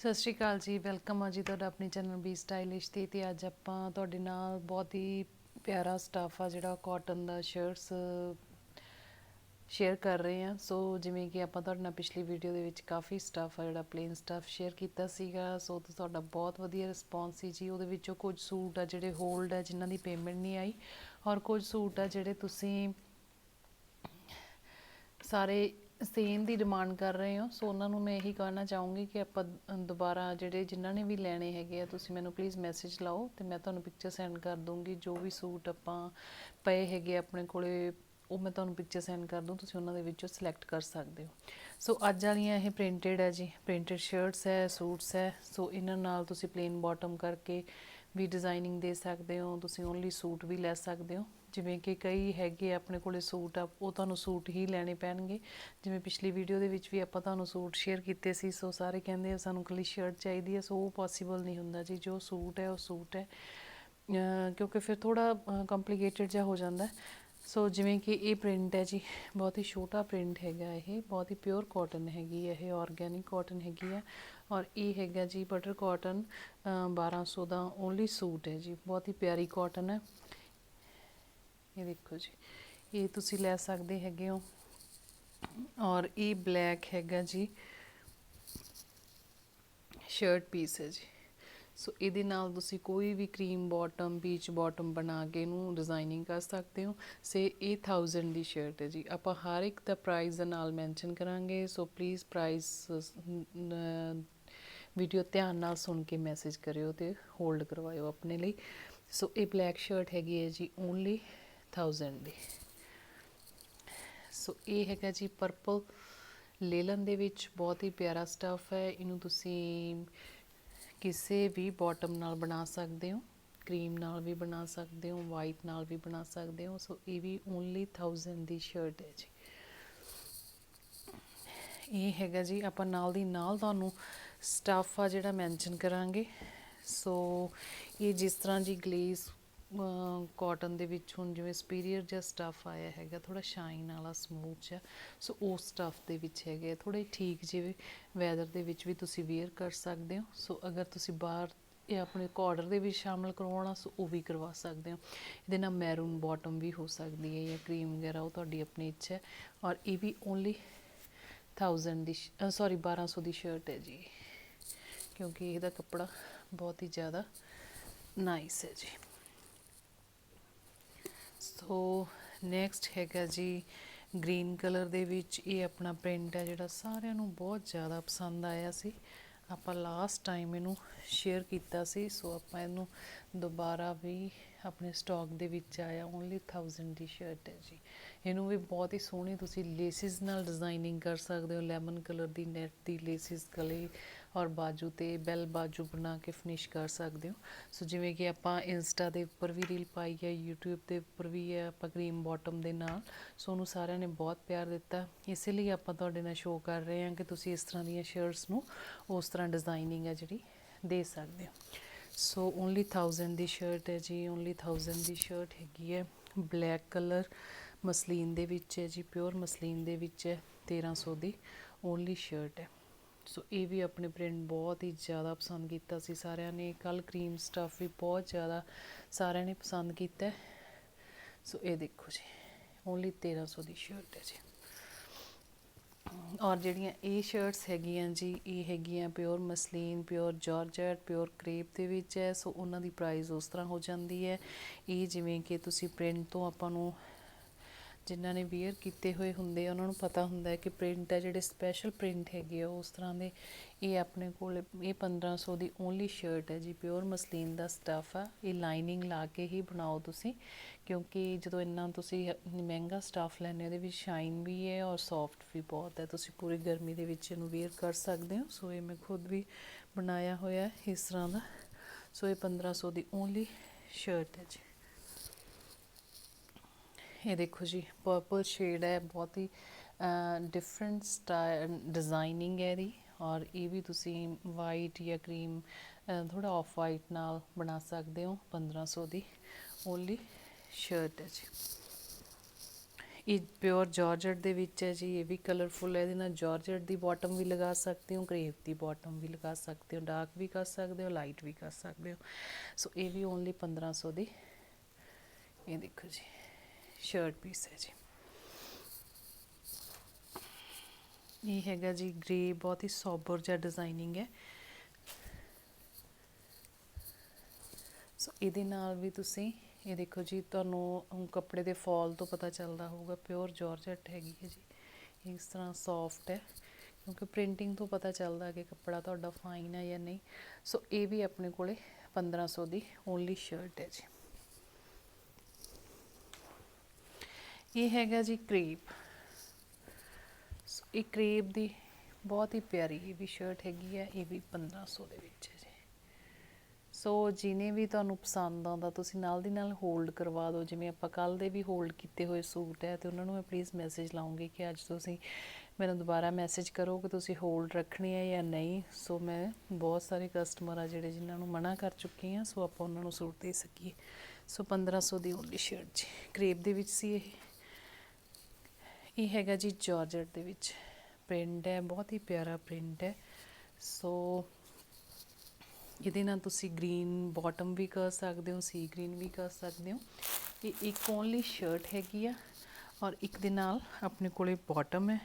ਸਤਿ ਸ਼੍ਰੀ ਅਕਾਲ ਜੀ, ਵੈਲਕਮ ਆ ਜੀ ਤੁਹਾਡਾ ਆਪਣੀ ਚੈਨਲ ਬੀ ਸਟਾਈਲਿਸ਼ ਤੇ ਤੇ ਅੱਜ ਆਪਾਂ ਤੁਹਾਡੇ ਨਾਲ ਬਹੁਤ ਹੀ ਪਿਆਰਾ ਸਟਾਫ ਆ ਜਿਹੜਾ ਕਾਟਨ ਦਾ ਸ਼ਰਟਸ ਸ਼ੇਅਰ ਕਰ ਰਹੇ ਹਾਂ। ਸੋ ਜਿਵੇਂ ਕਿ ਆਪਾਂ ਤੁਹਾਡੇ ਨਾਲ ਪਿਛਲੀ ਵੀਡੀਓ ਦੇ ਵਿੱਚ ਕਾਫੀ ਸਟਾਫ ਆ, ਜਿਹੜਾ ਪਲੇਨ ਸਟਾਫ ਸ਼ੇਅਰ ਕੀਤਾ ਸੀਗਾ। ਸੋ ਤੇ ਤੁਹਾਡਾ ਬਹੁਤ ਵਧੀਆ ਰਿਸਪੌਂਸ ਸੀ ਜੀ। ਉਹਦੇ ਵਿੱਚੋਂ ਕੁਝ ਸੂਟ ਆ ਜਿਹੜੇ ਹੋਲਡ ਆ, ਜਿਨ੍ਹਾਂ ਦੀ ਪੇਮੈਂਟ ਨਹੀਂ ਆਈ। ਔਰ ਕੁਝ ਸੂਟ ਆ ਜਿਹੜੇ ਤੁਸੀਂ ਸਾਰੇ ਸੇਮ ਦੀ ਡਿਮਾਂਡ ਕਰ ਰਹੇ ਹੋ ਸੋ ਉਹਨਾਂ ਨੂੰ ਮੈਂ ਇਹੀ ਕਹਿਣਾ ਚਾਹੂੰਗੀ ਕਿ ਆਪਾਂ ਦੁਬਾਰਾ ਜਿਹੜੇ ਜਿਨ੍ਹਾਂ ਨੇ ਵੀ ਲੈਣੇ ਹੈਗੇ ਆ, ਤੁਸੀਂ ਮੈਨੂੰ ਪਲੀਜ਼ ਮੈਸੇਜ ਲਾਓ ਤੇ ਮੈਂ ਤੁਹਾਨੂੰ ਪਿਕਚਰ ਸੈਂਡ ਕਰ ਦੂੰਗੀ, ਜੋ ਵੀ ਸੂਟ ਆਪਾਂ ਪਏ ਹੈਗੇ ਆਪਣੇ ਕੋਲੇ, ਉਹ ਮੈਂ ਤੁਹਾਨੂੰ ਪਿਕਚਰ ਸੈਂਡ ਕਰ ਦੂੰ, ਤੁਸੀਂ ਉਹਨਾਂ ਦੇ ਵਿੱਚੋਂ ਸਿਲੈਕਟ ਕਰ ਸਕਦੇ ਹੋ। ਸੋ ਅੱਜ ਵਾਲੀਆਂ ਇਹ ਪ੍ਰਿੰਟਡ ਹੈ ਜੀ ਪ੍ਰਿੰਟਡ ਸ਼ਰਟਸ ਹੈ ਸੂਟਸ ਹੈ ਸੋ ਇਹਨਾਂ ਨਾਲ ਤੁਸੀਂ ਪਲੇਨ ਬਾਟਮ ਕਰਕੇ ਵੀ ਡਿਜ਼ਾਈਨਿੰਗ ਦੇ ਸਕਦੇ ਹੋ, ਤੁਸੀਂ ਓਨਲੀ ਸੂਟ ਵੀ ਲੈ ਸਕਦੇ ਹੋ। ਜਿਵੇਂ ਕਿ ਕਈ ਹੈਗੇ ਆ ਆਪਣੇ ਕੋਲੇ ਸੂਟ ਆ ਉਹ ਤੁਹਾਨੂੰ ਸੂਟ ਹੀ ਲੈਣੇ ਪੈਣਗੇ। ਜਿਵੇਂ ਪਿਛਲੀ ਵੀਡੀਓ ਦੇ ਵਿੱਚ ਵੀ ਆਪਾਂ ਤੁਹਾਨੂੰ ਸੂਟ ਸ਼ੇਅਰ ਕੀਤੇ ਸੀ, ਸੋ ਸਾਰੇ ਕਹਿੰਦੇ ਆ ਸਾਨੂੰ ਕੱਲੀ ਸ਼ਰਟ ਚਾਹੀਦੀ ਹੈ ਸੋ ਉਹ ਪੋਸੀਬਲ ਨਹੀਂ ਹੁੰਦਾ ਜੀ। ਜੋ ਸੂਟ ਹੈ, ਉਹ ਸੂਟ ਹੈ। ਕਿਉਂਕਿ ਫਿਰ ਥੋੜਾ ਕੰਪਲਿਕੇਟਡ ਜਿਹਾ ਹੋ ਜਾਂਦਾ ਸੋ ਜਿਵੇਂ ਕਿ ਇਹ ਪ੍ਰਿੰਟ ਹੈ ਜੀ, ਬਹੁਤ ਹੀ ਛੋਟਾ ਪ੍ਰਿੰਟ ਹੈਗਾ ਇਹ, ਬਹੁਤ ਹੀ ਪਿਓਰ ਕਾਟਨ ਹੈਗੀ ਹੈ ਇਹ ਆਰਗੈਨਿਕ ਕਾਟਨ ਹੈਗੀ ਹੈ ਔਰ ਇਹ ਹੈਗਾ ਜੀ ਬਟਰ ਕਾਟਨ 1200 ਦਾ ਓਨਲੀ ਸੂਟ ਹੈ ਜੀ, ਬਹੁਤ ਹੀ ਪਿਆਰੀ ਕਾਟਨ ਹੈ। ਇਹ ਦੇਖੋ ਜੀ, ਇਹ ਤੁਸੀਂ ਲੈ ਸਕਦੇ ਹੈਗੇ ਹੋ। ਔਰ ਇਹ ਬਲੈਕ ਹੈਗਾ ਜੀ, ਸ਼ਰਟ ਪੀਸ ਹੈ ਜੀ। ਸੋ ਇਹਦੇ ਨਾਲ ਤੁਸੀਂ ਕੋਈ ਵੀ ਕਰੀਮ ਬਾਟਮ ਬੀਚ ਬਾਟਮ ਬਣਾ ਕੇ ਇਹਨੂੰ ਡਿਜ਼ਾਈਨਿੰਗ ਕਰ ਸਕਦੇ ਹੋ। ਸੇ ਇਹ 1000 ਦੀ ਸ਼ਰਟ ਹੈ ਜੀ। ਆਪਾਂ ਹਰ ਇੱਕ ਦਾ ਪ੍ਰਾਈਸ ਦੇ ਨਾਲ ਮੈਂਸ਼ਨ ਕਰਾਂਗੇ। ਸੋ ਪਲੀਜ਼ ਪ੍ਰਾਈਸ ਵੀਡੀਓ ਧਿਆਨ ਨਾਲ ਸੁਣ ਕੇ ਮੈਸੇਜ ਕਰਿਓ ਤੇ ਹੋਲਡ ਕਰਵਾਇਓ ਆਪਣੇ ਲਈ। ਸੋ ਇਹ ਬਲੈਕ ਸ਼ਰਟ ਹੈਗੀ ਹੈ ਜੀ ਓਨਲੀ 1000 ਦੀ। ਸੋ ਇਹ ਹੈਗਾ ਜੀ ਪਰਪਲ ਲੇਲਨ ਦੇ ਵਿੱਚ ਬਹੁਤ ਹੀ ਪਿਆਰਾ ਸਟਫ ਹੈ। ਇਹਨੂੰ ਤੁਸੀਂ ਕਿਸੇ ਵੀ ਬਾਟਮ ਨਾਲ ਬਣਾ ਸਕਦੇ ਹੋ। ਕਰੀਮ ਨਾਲ ਵੀ ਬਣਾ ਸਕਦੇ ਹੋ ਵਾਈਟ ਨਾਲ ਵੀ ਬਣਾ ਸਕਦੇ ਹੋ। ਸੋ ਇਹ ਵੀ ਓਨਲੀ 1000 ਦੀ ਸ਼ਰਟ ਹੈ ਜੀ। ਇਹ ਹੈਗਾ ਜੀ, ਆਪਾਂ ਨਾਲ ਦੀ ਨਾਲ ਤੁਹਾਨੂੰ ਸਟਾਫ ਆ ਜਿਹੜਾ ਮੈਂਸ਼ਨ ਕਰਾਂਗੇ। ਸੋ ਇਹ ਜਿਸ ਤਰ੍ਹਾਂ ਜੀ ਗਲੇਸ ਕਾਟਨ ਦੇ ਵਿੱਚ ਹੁਣ ਜਿਵੇਂ ਸੁਪੀਰੀਅਰ ਜਿਹਾ ਸਟਫ ਆਇਆ ਹੈਗਾ ਥੋੜਾ ਸ਼ਾਈਨ ਵਾਲਾ ਸਮੂਥ ਜਿਹਾ, ਸੋ ਉਹ ਸਟਫ ਦੇ ਵਿੱਚ ਹੈਗੇ ਥੋੜੇ ਠੀਕ ਜਿਹੇ ਵੈਦਰ ਦੇ ਵਿੱਚ ਵੀ ਤੁਸੀਂ ਵੇਅਰ ਕਰ ਸਕਦੇ ਹੋ। ਸੋ ਅਗਰ ਤੁਸੀਂ ਬਾਹਰ ਇਹ ਆਪਣੇ ਕਾਰਡਰ ਦੇ ਵਿੱਚ ਸ਼ਾਮਲ ਕਰਵਾਉਣਾ, ਸੋ ਉਹ ਵੀ ਕਰਵਾ ਸਕਦੇ ਹੋ। ਇਹਦੇ ਨਾਲ ਮੈਰੂਨ ਬਾਟਮ ਵੀ ਹੋ ਸਕਦੀ ਹੈ ਜਾਂ ਕਰੀਮ ਵਗੈਰਾ, ਉਹ ਤੁਹਾਡੀ ਆਪਣੀ ਇੱਛਾ ਹੈ। ਔਰ ਇਹ ਵੀ ਓਨਲੀ 1000 ਦੀ ਸੌਰੀ 1200 ਦੀ ਸ਼ਰਟ ਹੈ ਜੀ। ਕਿਉਂਕਿ ਇਹਦਾ ਕੱਪੜਾ ਬਹੁਤ ਹੀ ਜ਼ਿਆਦਾ ਨਾਈਸ ਹੈ ਜੀ। ਸੋ ਨੈਕਸਟ ਹੈਗਾ ਜੀ ਗ੍ਰੀਨ ਕਲਰ ਦੇ ਵਿੱਚ ਇਹ ਆਪਣਾ ਪ੍ਰਿੰਟ ਹੈ ਜਿਹੜਾ ਸਾਰਿਆਂ ਨੂੰ ਬਹੁਤ ਜ਼ਿਆਦਾ ਪਸੰਦ ਆਇਆ ਸੀ। ਆਪਾਂ ਲਾਸਟ ਟਾਈਮ ਇਹਨੂੰ ਸ਼ੇਅਰ ਕੀਤਾ ਸੀ, ਸੋ ਆਪਾਂ ਇਹਨੂੰ ਦੁਬਾਰਾ ਵੀ ਆਪਣੇ ਸਟਾਕ ਦੇ ਵਿੱਚ ਆਇਆ। ਓਨਲੀ 1000 ਦੀ ਸ਼ਰਟ ਹੈ ਜੀ। ਇਹਨੂੰ ਵੀ ਬਹੁਤ ਹੀ ਸੋਹਣੀ ਤੁਸੀਂ ਲੇਸਿਸ ਨਾਲ ਡਿਜ਼ਾਈਨਿੰਗ ਕਰ ਸਕਦੇ ਹੋ। ਲੈਮਨ ਕਲਰ ਦੀ ਨੈਟ ਦੀ ਲੇਸਿਸ ਗਲੇ ਔਰ ਬਾਜੂ ਤੇ ਬੈਲ ਬਾਜੂ ਬਣਾ ਕੇ ਫਿਨਿਸ਼ ਕਰ ਸਕਦੇ ਹੋ। ਸੋ ਜਿਵੇਂ ਕਿ ਆਪਾਂ ਇੰਸਟਾ ਦੇ ਉੱਪਰ ਵੀ ਰੀਲ ਪਾਈ ਹੈ, YouTube ਦੇ ਉੱਪਰ ਵੀ ਹੈ, ਆਪਾਂ ਕਰੀਮ ਬਾਟਮ ਦੇ ਨਾਲ। ਸੋ ਉਹਨੂੰ ਸਾਰਿਆਂ ਨੇ ਬਹੁਤ ਪਿਆਰ ਦਿੱਤਾ। ਇਸੇ ਲਈ ਆਪਾਂ ਤੁਹਾਡੇ ਨਾਲ ਸ਼ੋਅ ਕਰ ਰਹੇ ਹਾਂ ਕਿ ਤੁਸੀਂ ਇਸ ਤਰ੍ਹਾਂ ਦੀਆਂ ਸ਼ਰਟਸ ਨੂੰ ਉਸ ਤਰ੍ਹਾਂ ਡਿਜ਼ਾਈਨਿੰਗ ਹੈ ਜਿਹੜੀ ਦੇ ਸਕਦੇ ਹੋ। ਸੋ ਓਨਲੀ 1000 ਦੀ ਸ਼ਰਟ ਹੈ ਜੀ ਓਨਲੀ 1000 ਦੀ ਸ਼ਰਟ ਹੈਗੀ ਹੈ। ਬਲੈਕ ਕਲਰ ਮਸਲੀਨ ਦੇ ਵਿੱਚ ਹੈ ਜੀ ਪਿਓਰ ਮਸਲੀਨ ਦੇ ਵਿੱਚ ਹੈ 1300 ਦੀ ਓਨਲੀ ਸ਼ਰਟ ਹੈ। ਸੋ ਇਹ ਵੀ ਆਪਣੇ ਪ੍ਰਿੰਟ ਬਹੁਤ ਹੀ ਜ਼ਿਆਦਾ ਪਸੰਦ ਕੀਤਾ ਸੀ। ਸਾਰਿਆਂ ਨੇ ਕੱਲ ਕਰੀਮ ਸਟਫ ਵੀ ਬਹੁਤ ਜ਼ਿਆਦਾ ਸਾਰਿਆਂ ਨੇ ਪਸੰਦ ਕੀਤਾ। ਸੋ ਇਹ ਦੇਖੋ ਜੀ ਓਨਲੀ 1300 ਦੀ ਸ਼ਰਟ ਹੈ ਜੀ। ਔਰ ਜਿਹੜੀਆਂ ਇਹ ਸ਼ਰਟਸ ਹੈਗੀਆਂ ਜੀ, ਇਹ ਹੈਗੀਆਂ pure muslin pure georgette pure crepe ਦੇ ਵਿੱਚ ਹੈ। ਸੋ ਉਹਨਾਂ ਦੀ ਪ੍ਰਾਈਸ ਉਸ ਤਰ੍ਹਾਂ ਹੋ ਜਾਂਦੀ ਹੈ। ਇਹ ਜਿਵੇਂ ਕਿ ਤੁਸੀਂ ਪ੍ਰਿੰਟ ਤੋਂ ਆਪਾਂ ਨੂੰ ਜਿਨ੍ਹਾਂ ਨੇ ਵੇਅਰ ਕੀਤੇ ਹੋਏ ਹੁੰਦੇ ਆ ਉਹਨਾਂ ਨੂੰ ਪਤਾ ਹੁੰਦਾ ਹੈ ਕਿ ਪ੍ਰਿੰਟ ਹੈ, ਜਿਹੜੇ ਸਪੈਸ਼ਲ ਪ੍ਰਿੰਟ ਹੈਗੇ ਆ, ਉਸ ਤਰ੍ਹਾਂ ਦੇ ਇਹ ਆਪਣੇ ਕੋਲ, ਇਹ 1500 ਦੀ ਓਨਲੀ ਸ਼ਰਟ ਹੈ ਜੀ ਪਿਓਰ ਮਸਲੀਨ ਦਾ ਸਟੱਫ ਆ। ਇਹ ਲਾਈਨਿੰਗ ਲਾ ਕੇ ਹੀ ਬਣਾਓ ਤੁਸੀਂ, ਕਿਉਂਕਿ ਜਦੋਂ ਇੰਨਾ ਤੁਸੀਂ ਮਹਿੰਗਾ ਸਟੱਫ ਲੈਂਦੇ ਹੋ, ਇਹਦੇ ਵਿੱਚ ਸ਼ਾਈਨ ਵੀ ਹੈ ਔਰ ਸੌਫਟ ਵੀ ਬਹੁਤ ਹੈ। ਤੁਸੀਂ ਪੂਰੀ ਗਰਮੀ ਦੇ ਵਿੱਚ ਇਹਨੂੰ ਵੇਅਰ ਕਰ ਸਕਦੇ ਹੋ। ਸੋ ਇਹ ਮੈਂ ਖੁਦ ਵੀ ਬਣਾਇਆ ਹੋਇਆ ਇਸ ਤਰ੍ਹਾਂ ਦਾ। ਸੋ ਇਹ 1500 ਦੀ ਓਨਲੀ ਸ਼ਰਟ ਹੈ ਜੀ। ਇਹ ਦੇਖੋ ਜੀ ਪਰਪਲ ਸ਼ੇਡ ਹੈ, ਬਹੁਤ ਹੀ ਡਿਫਰੈਂਟ ਸਟਾਈਲ ਡਿਜ਼ਾਈਨਿੰਗ ਹੈ ਇਹਦੀ ਔਰ ਇਹ ਵੀ ਤੁਸੀਂ ਵਾਈਟ ਜਾਂ ਕਰੀਮ ਥੋੜਾ ਆਫ ਵਾਈਟ ਨਾਲ ਬਣਾ ਸਕਦੇ ਹੋ 1500 ਦੀ ਓਨਲੀ ਸ਼ਰਟ ਹੈ ਜੀ। ਇਹ ਪਿਓਰ ਜਾਰਜਟ ਦੇ ਵਿੱਚ ਹੈ ਜੀ, ਇਹ ਵੀ ਕਲਰਫੁਲ ਹੈ, ਇਹਦੇ ਨਾਲ ਜਾਰਜਟ ਦੀ ਬਾਟਮ ਵੀ ਲਗਾ ਸਕਦੇ ਹੋ ਕਰੇਪ ਦੀ ਬਾਟਮ ਵੀ ਲਗਾ ਸਕਦੇ ਹੋ ਡਾਰਕ ਵੀ ਕਰ ਸਕਦੇ ਹੋ ਲਾਈਟ ਵੀ ਕਰ ਸਕਦੇ ਹੋ। ਸੋ ਇਹ ਵੀ ਓਨਲੀ 1500 ਦੀ, ਇਹ ਦੇਖੋ ਜੀ। ਸ਼ਰਟ ਪੀਸ ਹੈ ਜੀ। ਇਹ ਹੈਗਾ ਜੀ ਗ੍ਰੇ ਬਹੁਤ ਹੀ ਸੋਬਰ ਜਿਹਾ ਡਿਜ਼ਾਈਨਿੰਗ ਹੈ। ਸੋ ਇਹਦੇ ਨਾਲ ਵੀ ਤੁਸੀਂ, ਇਹ ਦੇਖੋ ਜੀ, ਤੁਹਾਨੂੰ ਕੱਪੜੇ ਦੇ ਫਾਲ ਤੋਂ ਪਤਾ ਚੱਲਦਾ ਹੋਊਗਾ ਪਿਓਰ ਜਾਰਜਟ ਹੈਗੀ ਹੈ ਜੀ। ਇਸ ਤਰ੍ਹਾਂ ਸੌਫਟ ਹੈ, ਕਿਉਂਕਿ ਪ੍ਰਿੰਟਿੰਗ ਤੋਂ ਪਤਾ ਚੱਲਦਾ ਕਿ ਕੱਪੜਾ ਤੁਹਾਡਾ ਫਾਈਨ ਹੈ ਜਾਂ ਨਹੀਂ। ਸੋ ਇਹ ਵੀ ਆਪਣੇ ਕੋਲੇ 1500 ਦੀ ਓਨਲੀ ਸ਼ਰਟ ਹੈ ਜੀ। ਇਹ ਹੈਗਾ ਜੀ ਕ੍ਰੇਪ ਸੋ ਇਹ ਕ੍ਰੇਪ ਦੀ ਬਹੁਤ ਹੀ ਪਿਆਰੀ ਇਹ ਵੀ ਸ਼ਰਟ ਹੈਗੀ ਹੈ ਇਹ ਵੀ 1500 ਦੇ ਵਿੱਚ ਹੈ ਜੀ। ਸੋ ਜਿਹਨੇ ਵੀ ਤੁਹਾਨੂੰ ਪਸੰਦ ਆਉਂਦਾ, ਤੁਸੀਂ ਨਾਲ ਦੀ ਨਾਲ ਹੋਲਡ ਕਰਵਾ ਦਿਓ। ਜਿਵੇਂ ਆਪਾਂ ਕੱਲ ਦੇ ਵੀ ਹੋਲਡ ਕੀਤੇ ਹੋਏ ਸੂਟ ਹੈ, ਤੇ ਉਹਨਾਂ ਨੂੰ ਮੈਂ ਪਲੀਜ਼ ਮੈਸੇਜ ਲਾਉਂਗੀ ਕਿ ਅੱਜ ਤੁਸੀਂ ਮੈਨੂੰ ਦੁਬਾਰਾ ਮੈਸੇਜ ਕਰੋ ਕਿ ਤੁਸੀਂ ਹੋਲਡ ਰੱਖਣੀ ਹੈ ਜਾਂ ਨਹੀਂ। ਸੋ ਮੈਂ ਬਹੁਤ ਸਾਰੇ ਕਸਟਮਰ ਆ ਜਿਹੜੇ ਜਿਨ੍ਹਾਂ ਨੂੰ ਮਨਾ ਕਰ ਚੁੱਕੀ ਹਾਂ ਸੋ ਆਪਾਂ ਉਹਨਾਂ ਨੂੰ ਸੂਟ ਦੇ ਸਕੀਏ। ਸੋ 1500 ਦੀ ਓਨਲੀ ਸ਼ਰਟ ਜੀ। ਕ੍ਰੇਪ ਦੇ ਵਿੱਚ ਸੀ ਇਹ। ਇਹ ਹੈਗਾ ਜੀ ਜਾਰਜਟ ਦੇ ਵਿੱਚ। ਪ੍ਰਿੰਟ ਹੈ, ਬਹੁਤ ਹੀ ਪਿਆਰਾ ਪ੍ਰਿੰਟ ਹੈ। ਸੋ ਇਹਦੇ ਨਾਲ ਤੁਸੀਂ ਗ੍ਰੀਨ ਬਾਟਮ ਵੀ ਕਰ ਸਕਦੇ ਹੋ ਸੀ ਗ੍ਰੀਨ ਵੀ ਕਰ ਸਕਦੇ ਹੋ। ਇਹ ਇੱਕ ਓਨਲੀ ਸ਼ਰਟ ਹੈਗੀ ਆ ਔਰ ਇੱਕ ਦੇ ਨਾਲ ਆਪਣੇ ਕੋਲੇ ਬਾਟਮ ਹੈ।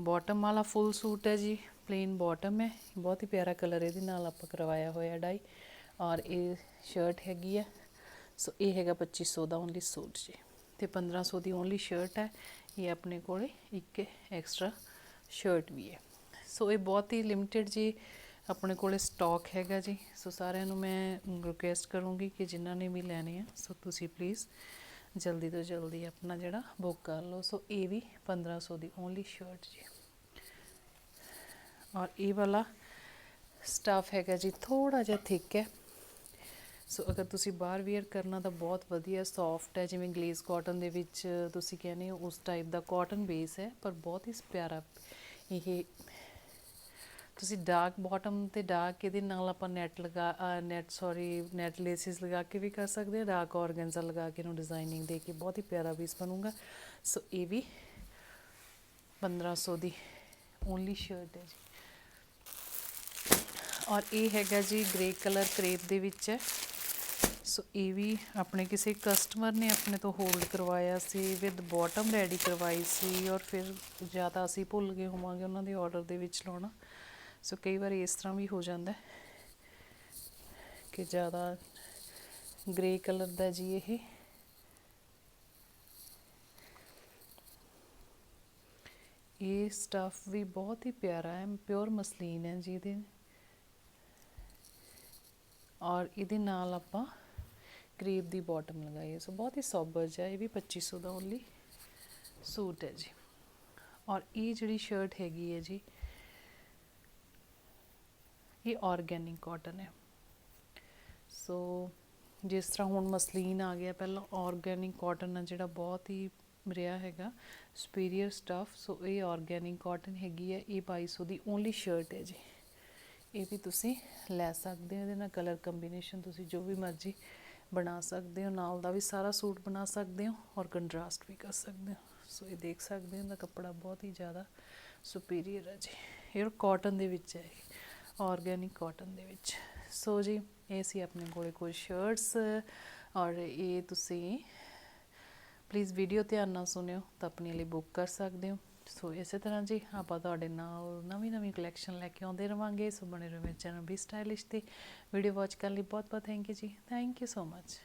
ਬਾਟਮ ਵਾਲਾ ਫੁੱਲ ਸੂਟ ਹੈ ਜੀ ਪਲੇਨ ਬਾਟਮ ਹੈ। ਬਹੁਤ ਹੀ ਪਿਆਰਾ ਕਲਰ ਇਹਦੇ ਨਾਲ ਆਪਾਂ ਕਰਵਾਇਆ ਹੋਇਆ ਡਾਈ ਔਰ ਇਹ ਸ਼ਰਟ ਹੈਗੀ ਆ। ਸੋ ਇਹ ਹੈਗਾ 2500 ਦਾ ਓਨਲੀ ਸੂਟ ਜੀ। ਤੇ 1500 ਦੀ ਓਨਲੀ ਸ਼ਰਟ ਹੈ। ਇਹ ਆਪਣੇ ਕੋਲੇ ਇੱਕ ਐਕਸਟਰਾ ਸ਼ਰਟ ਵੀ ਹੈ। ਸੋ ਇਹ ਬਹੁਤ ਹੀ ਲਿਮਿਟਿਡ ਜੀ ਆਪਣੇ ਕੋਲੇ ਸਟਾਕ ਹੈਗਾ ਜੀ। ਸੋ ਸਾਰਿਆਂ ਨੂੰ ਮੈਂ ਰਿਕੁਐਸਟ ਕਰੂੰਗੀ ਕਿ ਜਿਨ੍ਹਾਂ ਨੇ ਵੀ ਲੈਣੇ ਆ ਸੋ ਤੁਸੀਂ ਪਲੀਜ਼ ਜਲਦੀ ਤੋਂ ਜਲਦੀ ਆਪਣਾ ਜਿਹੜਾ ਬੁੱਕ ਕਰ ਲਓ। ਸੋ ਇਹ ਵੀ 1500 ਦੀ ਓਨਲੀ ਸ਼ਰਟ ਜੀ। ਔਰ ਇਹ ਵਾਲਾ ਸਟਾਫ ਹੈਗਾ ਜੀ ਥੋੜਾ ਜਿਹਾ ਥਿਕ ਹੈ। ਸੋ ਅਗਰ ਤੁਸੀਂ ਬਾਹਰ ਵੇਅਰ ਕਰਨਾ ਤਾਂ ਬਹੁਤ ਵਧੀਆ ਸੌਫਟ ਹੈ, ਜਿਵੇਂ ਗਲੇਸ ਕਾਟਨ ਦੇ ਵਿੱਚ ਤੁਸੀਂ ਕਹਿੰਦੇ ਹੋ, ਉਸ ਟਾਈਪ ਦਾ ਕਾਟਨ ਬੇਸ ਹੈ, ਪਰ ਬਹੁਤ ਹੀ ਪਿਆਰਾ ਇਹ ਤੁਸੀਂ ਡਾਰਕ ਬਾਟਮ ਤੇ ਡਾਰਕ ਇਹਦੇ ਨਾਲ ਆਪਾਂ ਨੈਟ ਲਗਾ ਨੈਟ ਸੌਰੀ ਨੈਟ ਲੇਸਿਸ ਲਗਾ ਕੇ ਵੀ ਕਰ ਸਕਦੇ ਹਾਂ ਡਾਰਕ ਔਰਗੈਂਜ਼ਾ ਲਗਾ ਕੇ ਇਹਨੂੰ ਡਿਜ਼ਾਈਨਿੰਗ ਦੇ ਕੇ ਬਹੁਤ ਹੀ ਪਿਆਰਾ ਬੇਸ ਬਣੂਗਾ। ਸੋ ਇਹ ਵੀ 1500 ਦੀ ਓਨਲੀ ਸ਼ਰਟ ਹੈ ਜੀ। ਔਰ ਇਹ ਹੈਗਾ ਜੀ ਗ੍ਰੇ ਕਲਰ ਕਰੇਪ ਦੇ ਵਿੱਚ। ਹੈ ਸੋ ਇਹ ਵੀ ਆਪਣੇ ਕਿਸੇ ਕਸਟਮਰ ਨੇ ਆਪਣੇ ਤੋਂ ਹੋਲਡ ਕਰਵਾਇਆ ਸੀ ਵਿਦ ਬਾਟਮ ਰੈਡੀ ਕਰਵਾਈ ਸੀ ਔਰ ਫਿਰ ਜ਼ਿਆਦਾ ਅਸੀਂ ਭੁੱਲ ਗਏ ਹੋਵਾਂਗੇ ਉਹਨਾਂ ਦੇ ਆਰਡਰ ਦੇ ਵਿੱਚ ਲਾਉਣਾ। ਸੋ ਕਈ ਵਾਰ ਇਸ ਤਰ੍ਹਾਂ ਵੀ ਹੋ ਜਾਂਦਾ ਕਿ ਜ਼ਿਆਦਾ ਗ੍ਰੇ ਕਲਰ ਦਾ ਜੀ ਇਹ। ਇਹ ਸਟਫ ਵੀ ਬਹੁਤ ਹੀ ਪਿਆਰਾ ਹੈ ਪਿਓਰ ਮਸਲੀਨ ਹੈ ਜੀ ਇਹਦੇ। ਔਰ ਇਹਦੇ ਨਾਲ ਆਪਾਂ ਕਰੀਬ ਦੀ ਬਾਟਮ ਲਗਾਈ ਹੈ। ਸੋ ਬਹੁਤ ਹੀ ਸੋਬਰ ਜਿਹਾ, ਇਹ ਵੀ 2500 ਦਾ ਓਨਲੀ ਸੂਟ ਹੈ ਜੀ। ਔਰ ਇਹ ਜਿਹੜੀ ਸ਼ਰਟ ਹੈਗੀ ਹੈ ਜੀ, ਇਹ ਆਰਗੈਨਿਕ ਕਾਟਨ ਹੈ। ਸੋ ਜਿਸ ਤਰ੍ਹਾਂ ਹੁਣ ਮਸਲੀਨ ਆ ਗਿਆ, ਪਹਿਲਾਂ ਆਰਗੈਨਿਕ ਕਾਟਨ ਆ ਜਿਹੜਾ ਬਹੁਤ ਹੀ ਰਿਹਾ ਹੈਗਾ ਸੁਪੀਰੀਅਰ ਸਟਫ ਸੋ ਇਹ ਆਰਗੈਨਿਕ ਕਾਟਨ ਹੈਗੀ ਹੈ, ਇਹ 2200 ਦੀ ਓਨਲੀ ਸ਼ਰਟ ਹੈ ਜੀ। ਇਹ ਵੀ ਤੁਸੀਂ ਲੈ ਸਕਦੇ ਹੋ, ਇਹਦੇ ਨਾਲ ਕਲਰ ਕੰਬੀਨੇਸ਼ਨ ਤੁਸੀਂ ਜੋ ਵੀ ਮਰਜ਼ੀ ਬਣਾ ਸਕਦੇ ਹੋ, ਨਾਲ ਦਾ ਵੀ ਸਾਰਾ ਸੂਟ ਬਣਾ ਸਕਦੇ ਹੋ ਔਰ ਕੰਟਰਾਸਟ ਵੀ ਕਰ ਸਕਦੇ ਹੋ। ਸੋ ਇਹ ਦੇਖ ਸਕਦੇ ਹੋ, ਇਹਦਾ ਕੱਪੜਾ ਬਹੁਤ ਹੀ ਜ਼ਿਆਦਾ ਸੁਪੀਰੀਅਰ ਹੈ ਜੀ। ਇਹ ਕਾਟਨ ਦੇ ਵਿੱਚ ਹੈ ਇਹ ਆਰਗੈਨਿਕ ਕਾਟਨ ਦੇ ਵਿੱਚ। ਸੋ ਜੀ, ਇਹ ਸੀ ਆਪਣੇ ਕੋਲੇ ਕੋਈ ਸ਼ਰਟਸ ਔਰ ਇਹ ਤੁਸੀਂ ਪਲੀਜ਼ ਵੀਡੀਓ ਧਿਆਨ ਨਾਲ ਸੁਣਿਓ ਤਾਂ ਆਪਣੇ ਲਈ ਬੁੱਕ ਕਰ ਸਕਦੇ ਹੋ। ਸੋ ਇਸੇ ਤਰ੍ਹਾਂ ਜੀ ਆਪਾਂ ਤੁਹਾਡੇ ਨਾਲ ਨਵੀਂ ਨਵੀਂ ਕਲੈਕਸ਼ਨ ਲੈ ਕੇ ਆਉਂਦੇ ਰਵਾਂਗੇ। ਸੋ ਬਣੇ ਰਹੋ ਮੇਰੇ ਚੈਨਲ ਵੀ ਸਟਾਈਲਿਸ਼ ਤੇ। ਵੀਡੀਓ ਵਾਚ ਕਰਨ ਲਈ ਬਹੁਤ ਬਹੁਤ ਥੈਂਕ ਯੂ ਜੀ। Thank you so much